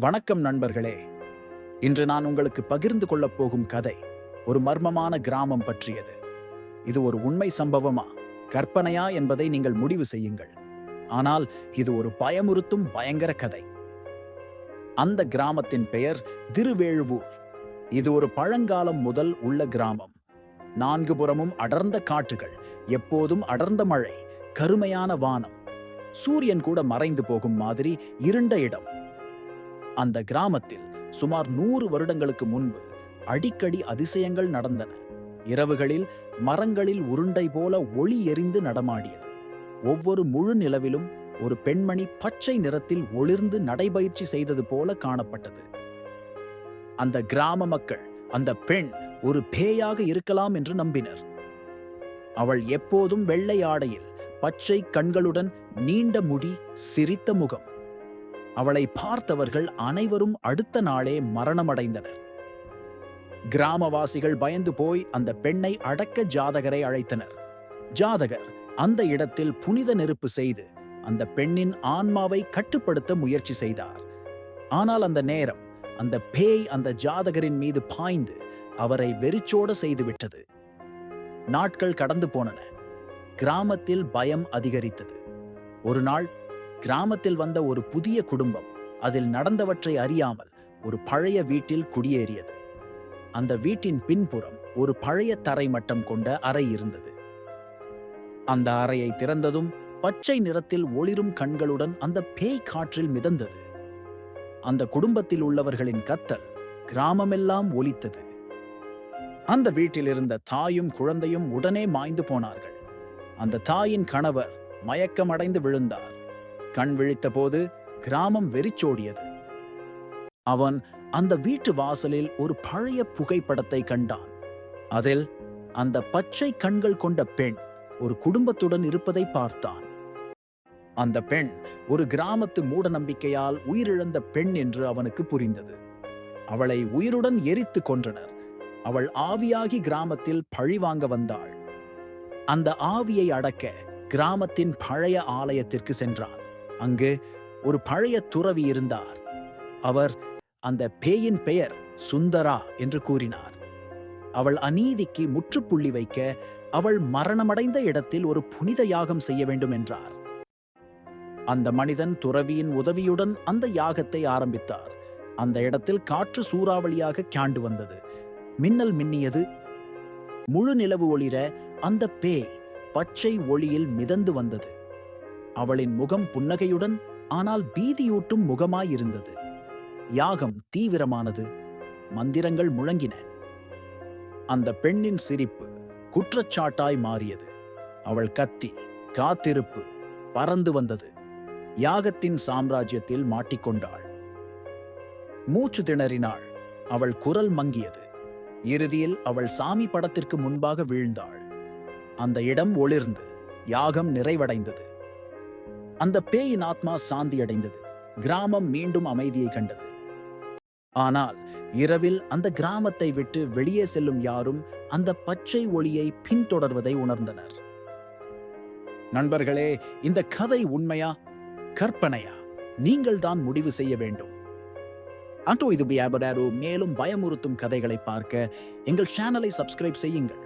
வணக்கம் நண்பர்களே. இன்று நான் உங்களுக்கு பகிர்ந்து கொள்ளப் போகும் கதை ஒரு மர்மமான கிராமம் பற்றியது. இது ஒரு உண்மை சம்பவமா? கற்பனையா என்பதை நீங்கள் முடிவு செய்யுங்கள். ஆனால் இது ஒரு பயமுறுத்தும் பயங்கர கதை. அந்த கிராமத்தின் பெயர் திருவேழுவூர். இது ஒரு பழங்காலம் முதல் உள்ள கிராமம். நான்கு புறமும் அடர்ந்த காட்டுகள் எப்போதும் அடர்ந்த மழை கருமையான வானம். சூரியன் கூட மறைந்து போகும் மாதிரி இருண்ட இடம். அந்த கிராமத்தில் சுமார் நூறு வருடங்களுக்கு முன்பு அடிக்கடி அதிசயங்கள் நடந்தன. இரவுகளில் மரங்களில் உருண்டை போல ஒளி எரிந்து நடமாடியது. ஒவ்வொரு முழு நிலவிலும் ஒரு பெண்மணி பச்சை நிறத்தில் ஒளிர்ந்து நடைபயிற்சி செய்தது போல காணப்பட்டது. அந்த கிராம மக்கள் அந்த பெண் ஒரு பேயாக இருக்கலாம் என்று நம்பினர். அவள் எப்போதும் வெள்ளை ஆடையில் பச்சை கண்களுடன் நீண்ட முடி சிரித்த முகம் அவளை பார்த்தவர்கள் அனைவரும் அடுத்த நாளே மரணமடைந்தனர். கிராமவாசிகள் பயந்து போய் அந்த பெண்ணை அடக்க ஜாதகரை அழைத்தனர். ஜாதகர் அந்த இடத்தில் புனித நெருப்பு செய்து அந்த பெண்ணின் ஆன்மாவை கட்டுப்படுத்த முயற்சி செய்தார். ஆனால் அந்த நேரம் அந்த பேய் அந்த ஜாதகரின் மீது பாய்ந்து அவரை வெறிச்சோட செய்துவிட்டது. நாட்கள் கடந்து போனன. கிராமத்தில் பயம் அதிகரித்தது. ஒரு நாள் கிராமத்தில் வந்த ஒரு புதிய குடும்பம் அதில் நடந்தவற்றை அறியாமல் ஒரு பழைய வீட்டில் குடியேறியது. அந்த வீட்டின் பின்புறம் ஒரு பழைய தரை மட்டம் கொண்ட அறை இருந்தது. அந்த அறையை திறந்ததும் பச்சை நிறத்தில் ஒளிரும் கண்களுடன் அந்த பேய் காற்றில் மிதந்தது. அந்த குடும்பத்தில் உள்ளவர்களின் கத்தல் கிராமமெல்லாம் ஒலித்தது. அந்த வீட்டில் இருந்த தாயும் குழந்தையும் உடனே மாய்ந்து போனார்கள். அந்த தாயின் கணவர் மயக்கமடைந்து விழுந்தார். கண் விழித்தபோது கிராமம் வெறிச்சோடியது. அவன் அந்த வீட்டு வாசலில் ஒரு பழைய புகைப்படத்தை கண்டான். அதில் அந்த பச்சை கண்கள் கொண்ட பெண் ஒரு குடும்பத்துடன் இருப்பதை பார்த்தான். அந்த பெண் ஒரு கிராமத்து மூட நம்பிக்கையால் உயிரிழந்த பெண் என்று அவனுக்கு புரிந்தது. அவளை உயிருடன் எரித்து கொன்றனர். அவள் ஆவியாகி கிராமத்தில் பழிவாங்க வந்தாள். அந்த ஆவியை அடக்க கிராமத்தின் பழைய ஆலயத்திற்கு சென்றான். அங்கு ஒரு பழைய துறவி இருந்தார். அவர் அந்த பேயின் பெயர் சுந்தரா என்று கூறினார். அவள் அநீதிக்கு முற்றுப்புள்ளி வைக்க அவள் மரணமடைந்த இடத்தில் ஒரு புனித யாகம் செய்ய வேண்டும் என்றார். அந்த மனிதன் துறவியின் உதவியுடன் அந்த யாகத்தை ஆரம்பித்தார். அந்த இடத்தில் காற்று சூறாவளியாக கியாண்டு வந்தது. மின்னல் மின்னியது. முழு நிலவு ஒளிர அந்த பேய் பச்சை ஒளியில் மிதந்து வந்தது. அவளின் முகம் புன்னகையுடன் ஆனால் பீதியூட்டும் முகமாயிருந்தது. யாகம் தீவிரமானது. மந்திரங்கள் முழங்கின. அந்த பெண்ணின் சிரிப்பு குற்றச்சாட்டாய் மாறியது. அவள் கத்தி காத்திருப்பு பறந்து வந்தது. யாகத்தின் சாம்ராஜ்யத்தில் மாட்டிக்கொண்டாள். மூச்சு திணறினாள். அவள் குரல் மங்கியது. இறுதியில் அவள் சாமி படத்திற்கு முன்பாக வீழ்ந்தாள். அந்த இடம் ஒளிர்ந்து யாகம் நிறைவடைந்தது. அந்த பேயின் ஆத்மா சாந்தி அடைந்தது கிராமம் மீண்டும் அமைதியை கண்டது. ஆனால் இரவில் அந்த கிராமத்தை விட்டு வெளியே செல்லும் யாரும் அந்த பச்சை ஒளியை பின்தொடர்வதை உணர்ந்தனர். நண்பர்களே இந்த கதை உண்மையா? கற்பனையா? நீங்கள் தான் முடிவு செய்ய வேண்டும். அட்டோ இது பியாபராரு மேலும் பயமுறுத்தும் கதைகளை பார்க்க எங்கள் சேனலை சப்ஸ்கிரைப் செய்யுங்கள்.